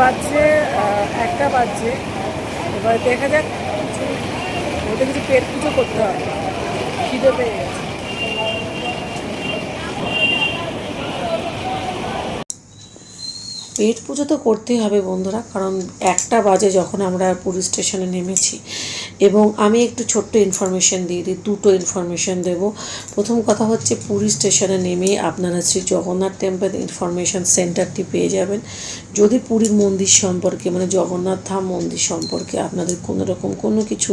বাজছে একটা বাজছে। এবার দেখা যাক কিছু ওদের কিছু পেট পুজো করতে হবে। খিদে পেয়ে গেছে। পেট পুজো তো করতেই হবে বন্ধুরা, কারণ একটা বাজে যখন আমরা পুলিশ স্টেশনে নেমেছি। এবং আমি একটু ছোট্ট ইনফরমেশন দিয়ে দিই, দুটো ইনফরমেশন দেব। প্রথম কথা হচ্ছে, পুরী স্টেশনে নেমে আপনারা শ্রী জগন্নাথ টেম্পল ইনফরমেশন সেন্টারটি পেয়ে যাবেন। যদি পুরীর মন্দির সম্পর্কে মানে জগন্নাথ ধাম মন্দির সম্পর্কে আপনাদের কোনো রকম কোনো কিছু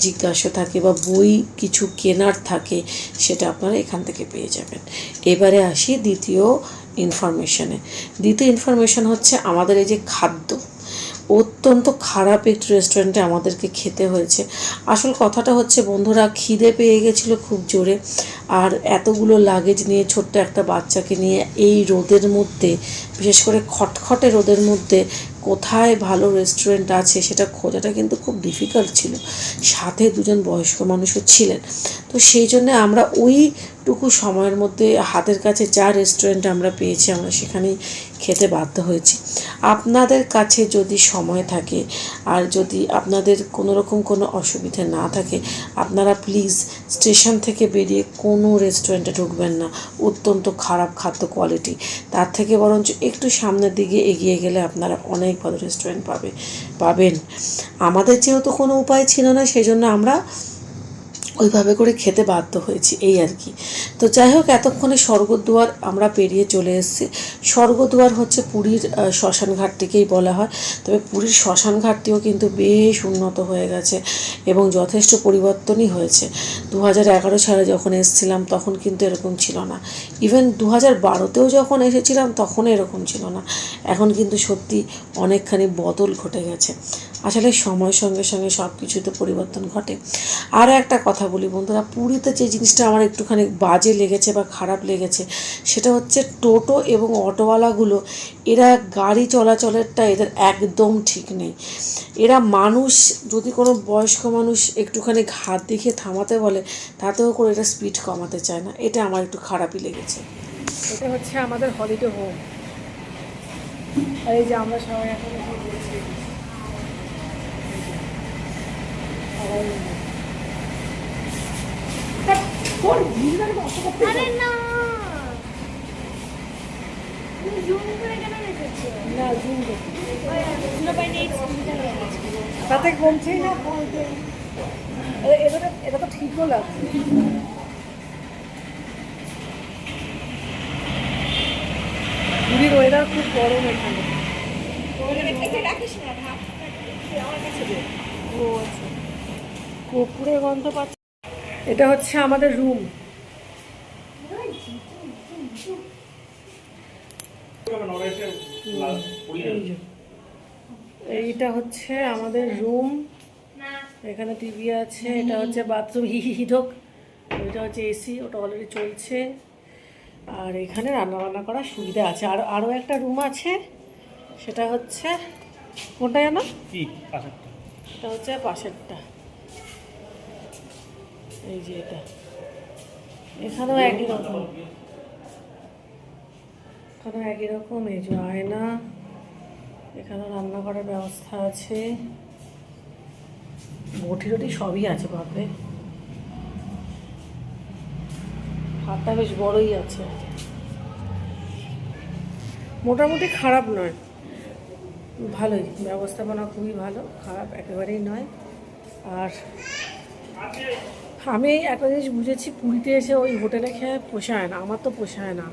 জিজ্ঞাসা থাকে বা বই কিছু কেনার থাকে, সেটা আপনারা এখান থেকে পেয়ে যাবেন। এবারে আসি দ্বিতীয় ইনফরমেশানে দ্বিতীয় ইনফরমেশন হচ্ছে, আমাদের এই যে খাদ্য। অত্যন্ত খারাপ একটি রেস্টুরেন্টে আমাদেরকে খেতে হয়েছে। আসল কথাটা হচ্ছে, বন্ধুরা, খিদে পেয়ে গেছিল খুব জোরে। আর এতগুলো লাগেজ নিয়ে ছোট্ট একটা বাচ্চাকে নিয়ে এই রোদের মধ্যে, বিশেষ করে খটখটে রোদের মধ্যে কোথায় ভালো রেস্টুরেন্ট আছে সেটা খোঁজাটা কিন্তু খুব ডিফিকাল্ট ছিল। সাথে দুজন বয়স্ক মানুষও ছিলেন। তো সেই জন্য আমরা ওইটুকু সময়ের মধ্যে হাতের কাছে যা রেস্টুরেন্ট আমরা পেয়েছি আমরা সেখানেই খেতে বাধ্য হয়েছি। আপনাদের কাছে যদি সময় থাকে আর যদি আপনাদের কোনো রকম কোনো অসুবিধে না থাকে, আপনারা প্লিজ স্টেশন থেকে বেরিয়ে কোনো রেস্টুরেন্টে ঢুকবেন না। অত্যন্ত খারাপ খাদ্য কোয়ালিটি তার থেকে বরঞ্চ একটু সামনের দিকে এগিয়ে গেলে আপনারা অনেক ভালো রেস্টুরেন্ট পাবে, পাবেন। আমাদের যেহেতু কোনো উপায় ছিল না সেই জন্য আমরা ওইভাবে করে খেতে বাধ্য হয়েছি, এই আর কি। তো যাই হোক, এতক্ষণে স্বর্গদুয়ার আমরা পেরিয়ে চলে এসেছি। স্বর্গদুয়ার হচ্ছে পুরীর শ্মশান ঘাটটিকেই বলা হয়। তবে পুরীর শ্মশান ঘাটটিও কিন্তু বেশ উন্নত হয়ে গেছে এবং যথেষ্ট পরিবর্তনই হয়েছে। দু হাজার এগারো সালে যখন এসেছিলাম, তখন কিন্তু এরকম ছিল না। ইভেন দু হাজার বারোতেও যখন এসেছিলাম তখন এরকম ছিল না। এখন কিন্তু সত্যি অনেকখানি বদল ঘটে গেছে। আসলে সময়ের সঙ্গে সঙ্গে সব কিছুতে পরিবর্তন ঘটে। আর একটা কথা বলি বন্ধুরা, পুরীতে যে জিনিসটা আমার একটুখানি বাজে লেগেছে বা খারাপ লেগেছে, সেটা হচ্ছে টোটো এবং অটোওয়ালাগুলো, এরা গাড়ি চলাচলেরটা এদের একদম ঠিক নেই। এরা মানুষ, যদি কোনো বয়স্ক মানুষ একটুখানি ঘাত দেখিয়ে থামাতে বলে, তাতেও করে এটা স্পিড কমাতে চায় না। এটা আমার একটু খারাপই লেগেছে। এটা হচ্ছে আমাদের হলিডে হোম এই যে আমরা সবাই এখন এসে বলছি হয়ে তাতে কমছেই না এটা তো ঠিকও লাগছে পুরীর ওয়েদার খুব গরম এখানে রাখিস না আমার কাছে আচ্ছা কপুরের গন্ধ পাচ্ছে। এটা হচ্ছে আমাদের রুম। এইটা হচ্ছে আমাদের রুম। এখানে টিভি আছে এটা হচ্ছে বাথরুম। হি হি হি ঢোক। ওইটা হচ্ছে এসি ওটা অলরেডি চলছে। আর এখানে রান্না বান্না করার সুবিধা আছে। আর আরও একটা রুম আছে সেটা হচ্ছে কোনটা জানো? এটা হচ্ছে পাশেরটা। এই যে এটা। এখানেও একই রকম। এখানেও একই রকম, এই যে আয়না। এখানে রান্না করার ব্যবস্থা আছে। বটি টটি সবই আছে ভাববে হাতটা বেশ বড়ই আছে। মোটামুটি খারাপ নয়। ভালোই, ব্যবস্থাপনা খুবই ভালো, খারাপ একেবারেই নয়। আর আমি একটা জিনিস বুঝেছি, পুরীতে এসে ওই হোটেলে খেয়ে পোষায় না, আমার তো পোষায় না।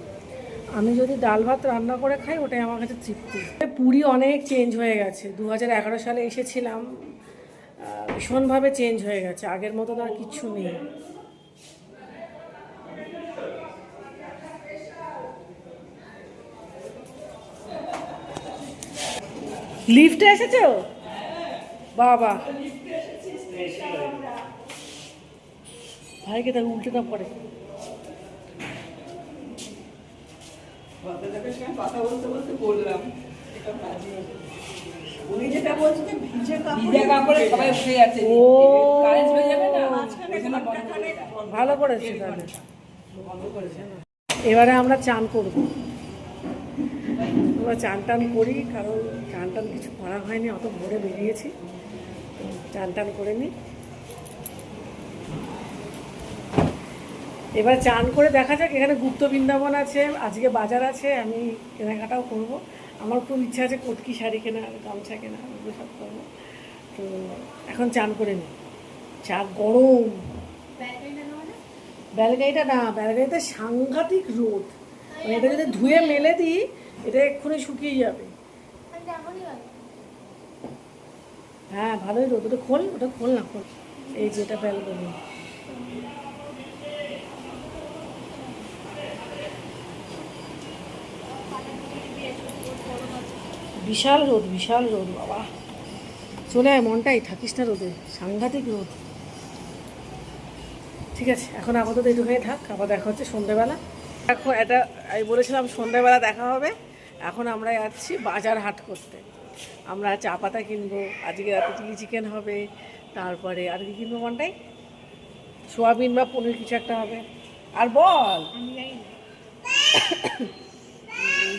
আমি যদি ডাল ভাত রান্না করে খাই, ওটাই আমার কাছে তৃপ্তি। পুরী অনেক চেঞ্জ হয়ে গেছে। দু হাজার এগারো সালে এসেছিলাম ভীষণভাবে চেঞ্জ হয়ে গেছে। আগের মতো তো আর কিচ্ছু নেই। লিফটে এসেছ? বাবা। ভাইকে তাকে উল্টে দাও পরে। কথা বলতে বলতে বললাম উনি যেটা বলছে ভিজে কাপড়ে সবাই উঠে যাচ্ছে ও। কারেন্ট হয়ে যাবে না? করে ঘন্টাখানেক ভালো করেছে তাহলে। এবারে আমরা চান করব। আমরা চান টান করি কারণ চান টান কিছু করা হয়নি অত ভোরে বেরিয়েছি। চান টান করে নিই এবার চান করে দেখা যাক এখানে গুপ্ত বৃন্দাবন আছে আজকে বাজার আছে আমি কেনাকাটাও করব। আমার খুব ইচ্ছা আছে কটকি শাড়ি কেনা গামছা কেনা ওগুলো সব করব। তো এখন চান করে নিই চা গরম। ব্যালগাড়িটা না? ব্যালগাড়িতে সাংঘাতিক রোদ। মানে এটা যদি ধুয়ে মেলে দিই এটা এক্ষুনি শুকিয়ে যাবে। হ্যাঁ ভালোই রোদ ওটা খোল ওটা খোল না খোল। এই যে এটা ব্যালকনি। বিশাল রোদ বিশাল রোদ বাবা। চলে আয় মনটাই। থাকিস না রোদে। সাংঘাতিক রোদ। ঠিক আছে এখন আপাতত এইটুখানি থাক। আবার দেখা হচ্ছে সন্ধ্যেবেলা এখন এটা আমি বলেছিলাম সন্ধ্যেবেলা দেখা হবে। এখন আমরা যাচ্ছি বাজার হাট করতে। আমরা চা পাতা কিনবো। আজকে রাতে চিলি চিকেন হবে। তারপরে আর কি কিনবো মনটাই? সোয়াবিন বা পনির কিছু একটা হবে। আর বল।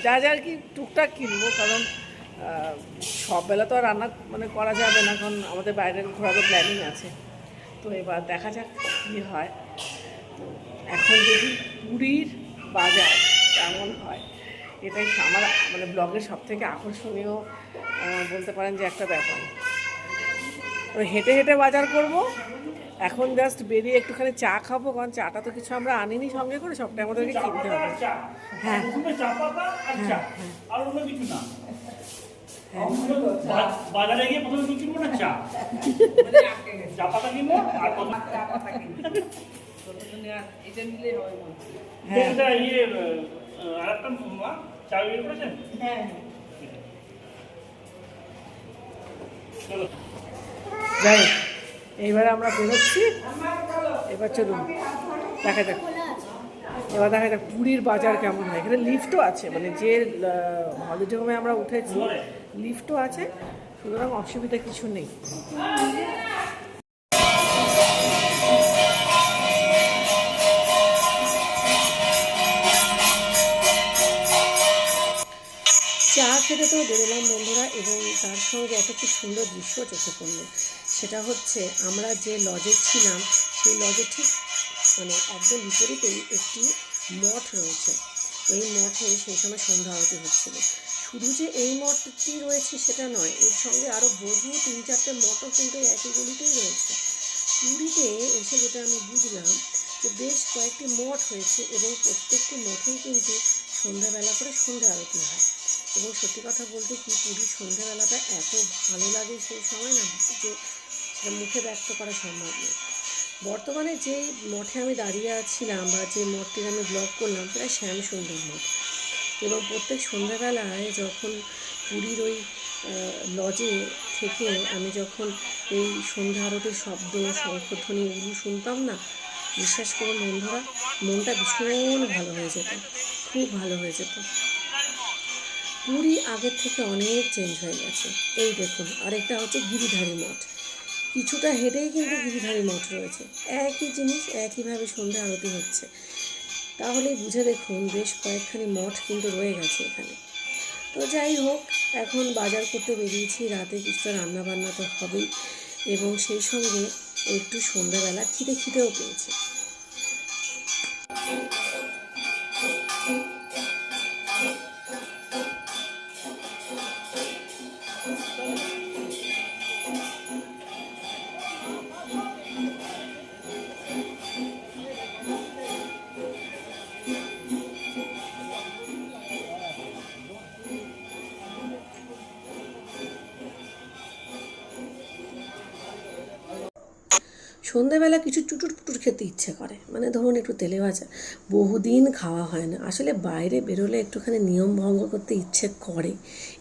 যা যা আর কি টুকটাক কিনবো কারণ আহ, সব বেলা তো আর রান্না মানে করা যাবে না কারণ আমাদের বাইরে ঘোরারও প্ল্যানিং আছে। তো এবার দেখা যাক কী হয়। তো এখন যদি পুরীর বাজার কেমন হয়। এটাই আমার মানে ব্লগের সব থেকে আকর্ষণীয় বলতে পারেন যে একটা ব্যাপার। হেঁটে হেঁটে বাজার করব। এখন জাস্ট বেরিয়ে একটুখানি চা খাব কারণ চাটা তো কিছু আমরা আনিনি সঙ্গে করে সবটাই আমাদেরকে কিনতে হবে। হ্যাঁ প্রথমে বাজারে গিয়ে প্রথমে কি কিনবো না চা? চা পাতা কিনবো আর চা পাতা। এটা হয়। হ্যাঁ ইয়ে আর একটা চা করেছেন হ্যাঁ। যাই এইবারে আমরা বেরোচ্ছি। এবার চলুন দেখা যাক। এবার দেখা যাক পুরীর বাজার কেমন হয়। এখানে লিফটও আছে মানে যে হলিডে হোমে আমরা উঠেছি লিফটও আছে, সুতরাং অসুবিধা কিছু নেই। চা খেতে তো বেরোলাম বন্ধুরা, এবং তার সঙ্গে একটা খুব সুন্দর দৃশ্য চোখে পড়ল। সেটা হচ্ছে, আমরা যে লজে ছিলাম, সেই লজে ঠিক মানে একদম বিপরীতেই একটি মঠ রয়েছে। এই মঠে সেই সময় সন্ধ্যা আরতি হচ্ছিল। শুধু যে এই মঠটি রয়েছে সেটা নয়, এর সঙ্গে আরও বহু তিন চারটে মঠও কিন্তু একই গলিতেই রয়েছে। পুরীতে এসে যেটা আমি বুঝলাম যে বেশ কয়েকটি মঠ হয়েছে এবং প্রত্যেকটি মঠেই কিন্তু সন্ধ্যাবেলা করে সন্ধ্যা আরতি হয়। এবং সত্যি কথা বলতে কি পুরীর সন্ধ্যাবেলাটা এত ভালো লাগে সেই সময় না যে সেটা মুখে ব্যক্ত করা সম্ভব নয়। বর্তমানে যে মঠে আমি দাঁড়িয়ে আছিলাম বা যে মঠটির আমি ব্লগ করলাম সেটা শ্যামসুন্দর মঠ। এবং প্রত্যেক সন্ধ্যাবেলায় যখন পুরীর ওই লজে থেকে আমি যখন এই সন্ধ্যা আরতির শব্দ শঙ্খধ্বনি এগুলো শুনতাম না, বিশ্বাস করুন বন্ধুরা, মনটা ভীষণ ভালো হয়ে যেত, খুব ভালো হয়ে যেত। পুরী আগের থেকে অনেক চেঞ্জ হয়ে গেছে। এই দেখুন, আরেকটা হচ্ছে গিরিধারী মঠ। কিছুটা হেঁটেই কিন্তু গিরিধারী মঠ রয়েছে। একই জিনিস, একইভাবে সন্ধ্যা আরতি হচ্ছে। তাহলেই বুঝে দেখুন, বেশ কয়েকখানি মঠ কিন্তু রয়ে গেছে এখানে। তো যাই হোক, এখন বাজার করতে বেরিয়েছি। রাতে কিছুটা রান্না বান্না তো হবেই। এবং সেই সঙ্গে একটু সন্ধ্যাবেলা খিদে খিদেও পেয়েছে। সন্ধেবেলা কিছু চুটুর পুটুর খেতে ইচ্ছে করে। মানে ধরুন একটু তেলে ভাজা। বহুদিন খাওয়া হয় না। আসলে বাইরে বেরোলে একটুখানি নিয়ম ভঙ্গ করতে ইচ্ছে করে।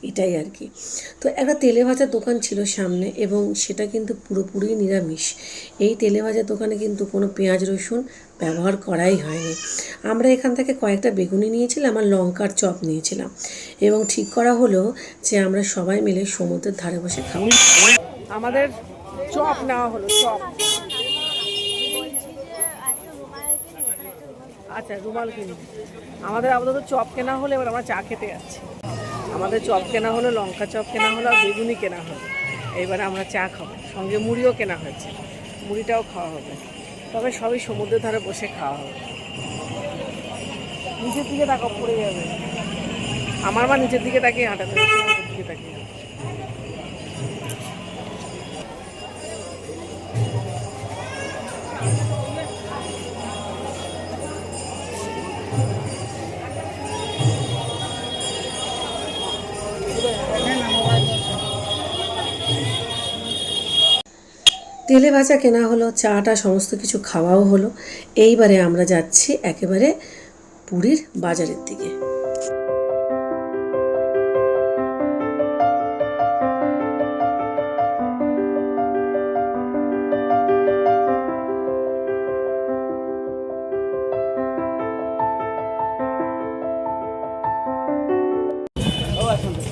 এটাই আর কি। তো একটা তেলে ভাজার দোকান ছিল সামনে এবং সেটা কিন্তু পুরোপুরি নিরামিষ। এই তেলে ভাজার দোকানে কিন্তু কোনো পেঁয়াজ, রসুন ব্যবহার করাই হয়নি। আমরা এখান থেকে কয়েকটা বেগুনি নিয়েছিলাম আর লঙ্কার চপ নিয়েছিলাম। এবং ঠিক করা হলো যে আমরা সবাই মিলে সমুদ্রের ধারে বসে খাব। আমাদের চপ নেওয়া হলো, চপ। আচ্ছা রুমাল কিনি। আমাদের আপাতত চপ কেনা হলে এবার আমরা চা খেতে যাচ্ছি। আমাদের চপ কেনা হলো, লঙ্কা চপ কেনা হলো আর বেগুনি কেনা হলো। এবারে আমরা চা খাব। সঙ্গে মুড়িও কেনা হয়েছে। মুড়িটাও খাওয়া হবে। তবে সবই সমুদ্রের ধারে বসে খাওয়া হবে। নিচের দিকে তাকা পড়ে যাবে। আমার মা নিচের দিকে তাকিয়ে হাঁটাতে দিকে তাকিয়ে। তেলে ভাজা কেনা হলো, চাটা, সমস্ত কিছু খাওয়াও হলো। এইবারে আমরা যাচ্ছি একেবারে পুরীর বাজারের দিকে।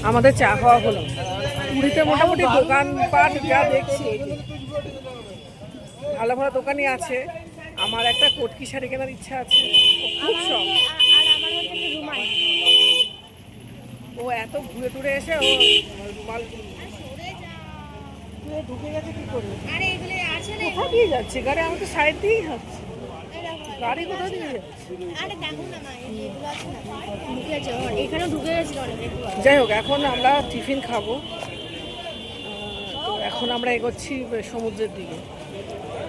আমাদের চা খাওয়া হলো। পুরীতে মোটামুটি দোকানপাট যা দেখছি ভালো ভালো দোকানই আছে। আমার একটা কটকি শাড়ি কেনার ইচ্ছা আছে। খুব শখ। ও এত ঘুরে টুরে এসে ও রুমাল ঢুকে গেছে কি দিয়ে যাচ্ছে? গাড়ি সাইড দিয়েই যাচ্ছি। গাড়ি দিয়ে যাচ্ছে। যাই হোক এখন আমরা টিফিন খাব। তো এখন আমরা এগোচ্ছি সমুদ্রের দিকে।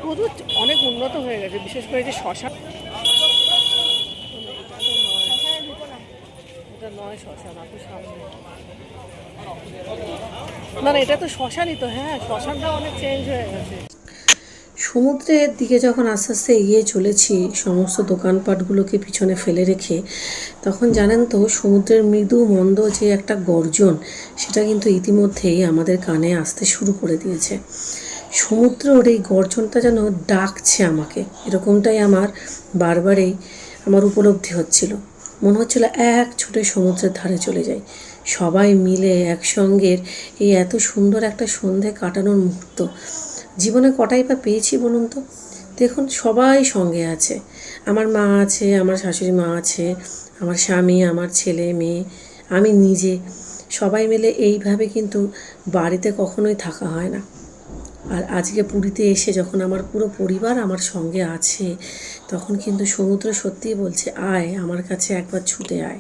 প্রচুর অনেক উন্নত হয়ে গেছে, বিশেষ করে যে শ্মশান এটা এটা তো তো হ্যাঁ অনেক চেঞ্জ হয়ে গেছে। সমুদ্রের দিকে যখন আস্তে আস্তে এগিয়ে চলেছি, সমস্ত দোকানপাটগুলোকে পিছনে ফেলে রেখে, তখন জানেন তো, সমুদ্রের মৃদু মন্দ যে একটা গর্জন, সেটা কিন্তু ইতিমধ্যেই আমাদের কানে আসতে শুরু করে দিয়েছে। সমুদ্রের এই গর্জনটা যেন ডাকছে আমাকে। এরকমটাই আমার বারবারই আমার উপলব্ধি হচ্ছিল। মনে হচ্ছিল এক ছোটে সমুদ্রের ধারে চলে যাই। সবাই মিলে একসঙ্গের এই এত সুন্দর একটা সন্ধে কাটানোর মুহূর্ত। জীবনে কটাই বা পেয়েছি বলুন তো? দেখুন, সবাই সঙ্গে আছে। আমার মা আছে, আমার শাশুড়ি মা আছে, আমার স্বামী, আমার ছেলে, মেয়ে, আমি নিজে। সবাই মিলে এইভাবে কিন্তু বাড়িতে কখনোই থাকা হয় না। আর আজকে পুরীতে এসে যখন আমার পুরো পরিবার আমার সঙ্গে আছে, তখন কিন্তু সমুদ্র সত্যিই বলছে, আয়, আমার কাছে একবার ছুটে আয়।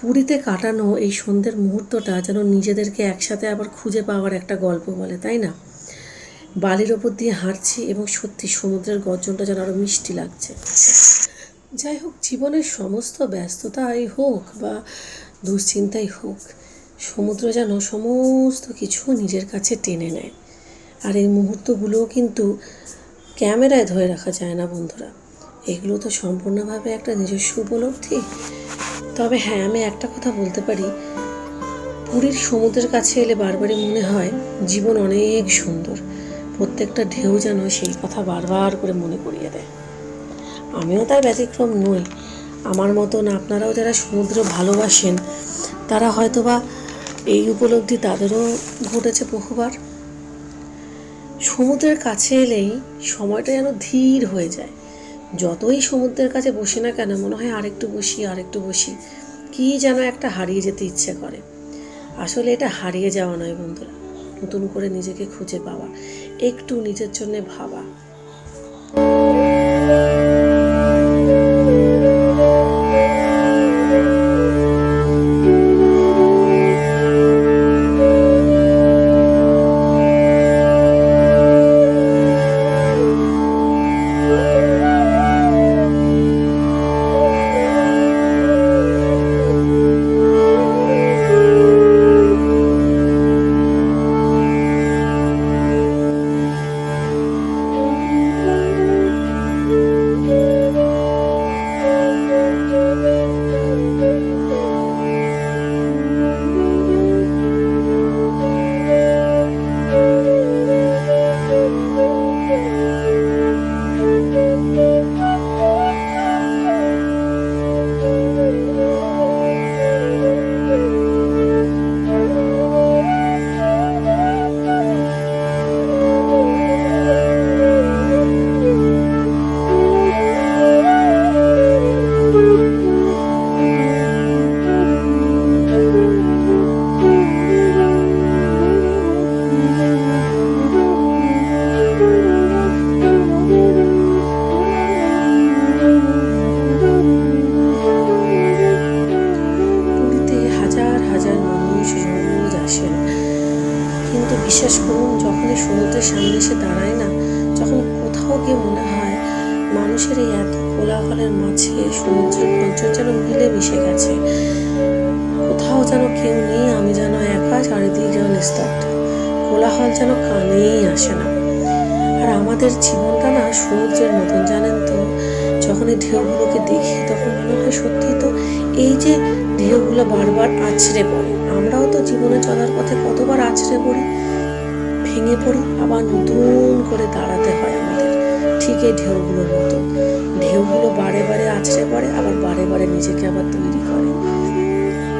পুরীতে কাটানো এই সন্ধ্যের মুহূর্তটা যেন নিজেদেরকে একসাথে আবার খুঁজে পাওয়ার একটা গল্প বলে, তাই না? বালির ওপর দিয়ে হাঁটছি এবং সত্যি সমুদ্রের গর্জনটা যেন আরও মিষ্টি লাগছে। যাই হোক, জীবনের সমস্ত ব্যস্ততাই হোক বা দুশ্চিন্তাই হোক, সমুদ্র যেন সমস্ত কিছু নিজের কাছে টেনে নেয়। আর এই মুহূর্তগুলোও কিন্তু ক্যামেরায় ধরে রাখা যায় না বন্ধুরা। এগুলো তো সম্পূর্ণভাবে একটা নিজস্ব উপলব্ধি। তবে হ্যাঁ আমি একটা কথা বলতে পারি। পুরীর সমুদ্রের কাছে এলে বারবারই মনে হয় জীবন অনেক সুন্দর। প্রত্যেকটা ঢেউ যেন সেই কথা বারবার করে মনে করিয়ে দেয়। আমিও তার ব্যতিক্রম নই। আমার মতন আপনারাও যারা সমুদ্র ভালোবাসেন, তারা হয়তোবা এই উপলব্ধি তাদেরও ঘটেছে বহুবার। সমুদ্রের কাছে এলেই সময়টা যেন ধীর হয়ে যায়। যতই সমুদ্রের কাছে বসি না কেন, মনে হয় আরেকটু বসি আরেকটু বসি, কি যেন একটা হারিয়ে যেতে ইচ্ছে করে। আসলে এটা হারিয়ে যাওয়া নয় বন্ধুরা, নতুন করে নিজেকে খুঁজে পাওয়া, একটু নিজের জন্য ভাবা। যেন কানেই আসে না। আর আমাদের জীবনটা না সমুদ্রের মতন, জানেন তো? যখন এই ঢেউগুলোকে দেখি, তখন মনে হয় সত্যি তো এই যে ঢেউগুলো বারবার আছড়ে পড়ে। আমরাও তো জীবনে চলার পথে কতবার আছড়ে পড়ি? ভেঙে পড়ি, আবার নতুন করে দাঁড়াতে হয় আমাদের। ঠিক এই ঢেউগুলোর মতো ঢেউগুলো বারে বারে আছড়ে পড়ে, আবার বারে বারে নিজেকে আবার তৈরি করে।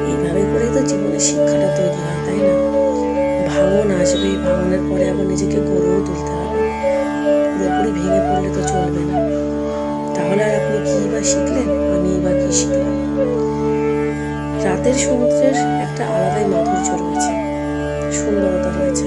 এইভাবে করেই তো জীবনের শিক্ষাটা তৈরি হয়, তাই না? ভাঙন আসবে ভাঙনের পরে আবার নিজেকে গড়েও তুলতে হবে। পুরোপুরি ভেঙে পড়লে তো চলবে না। তাহলে আর আপনি কি বা শিখলেন? আমি বা কি শিখলাম? রাতের সমুদ্রের একটা আলাদাই মাধুর্য রয়েছে। সুন্দরতা রয়েছে।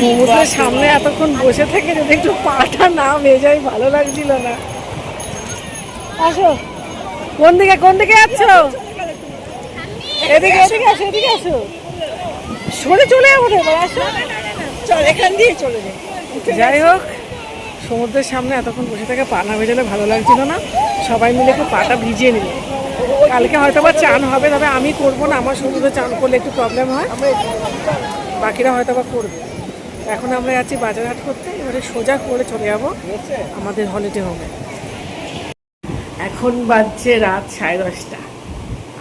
সমুদ্রের সামনে এতক্ষণ বসে থেকে যদি একটু পাটা না ভেজাই ভালো লাগছিল না। আসো। কোন দিকে কোন দিকে যাচ্ছ? এদিকে এদিকে আসো এদিকে আসো। সরে চলে যাব এবার আসো। চল এখান দিয়ে চলে যাই। যাই হোক সমুদ্রের সামনে এতক্ষণ বসে থেকে পা না ভেজালে ভালো লাগছিল না। সবাই মিলে একটু পাটা ভিজিয়ে নিল। কালকে হয়তো বা চান হবে তবে আমি করব না। আমার সমুদ্রে চান করলে একটু প্রবলেম হয়। বাকিরা হয়তো বা করবে। এখন আমরা যাচ্ছি বাজারহাট করতে, এবারে সোজা করে চলে যাব আমাদের হলিডে হোমে এখন বাজছে রাত সাড়ে দশটা।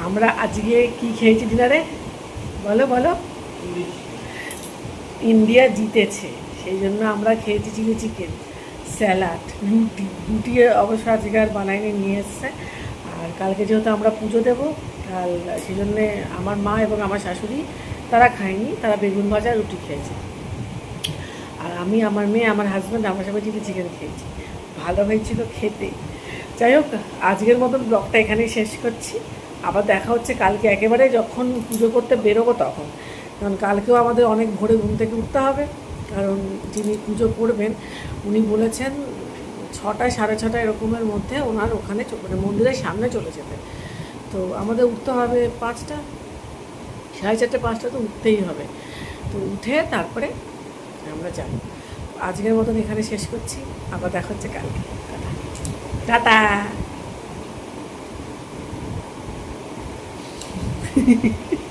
আমরা আজকে কি খেয়েছি ডিনারে? বলো বলো। ইন্ডিয়া জিতেছে, সেই জন্য আমরা খেয়েছি চিলি চিকেন, স্যালাড, রুটি। রুটি অবশ্য আজকে আর বানাইনি, নিয়ে এসছে। আর কালকে যেহেতু আমরা পুজো দেবো কাল সেই জন্যে আমার মা এবং আমার শাশুড়ি, তারা খায়নি, তারা বেগুন ভাজা রুটি খেয়েছে। আর আমি, আমার মেয়ে, আমার হাজব্যান্ড আমার সবাই চিলি চিকেন খেয়েছি। ভালো হয়েছিল খেতে। যাই হোক, আজকের মতন ব্লগটা এখানেই শেষ করছি। আবার দেখা হচ্ছে কালকে একেবারে যখন পুজো করতে বেরোবো তখন। কারণ কালকেও আমাদের অনেক ভোরে ঘুম থেকে উঠতে হবে। কারণ যিনি পুজো করবেন, উনি বলেছেন ছটা সাড়ে ছটা এরকমের মধ্যে ওনার ওখানে মানে মন্দিরের সামনে চলে যেতে। তো আমাদের উঠতে হবে পাঁচটা, সাড়ে চারটে, পাঁচটা তো উঠতেই হবে। তো উঠে তারপরে আমরা যাব আজকের মতন এখানে শেষ করছি। আবার দেখা হচ্ছে কালকে। Tata tata.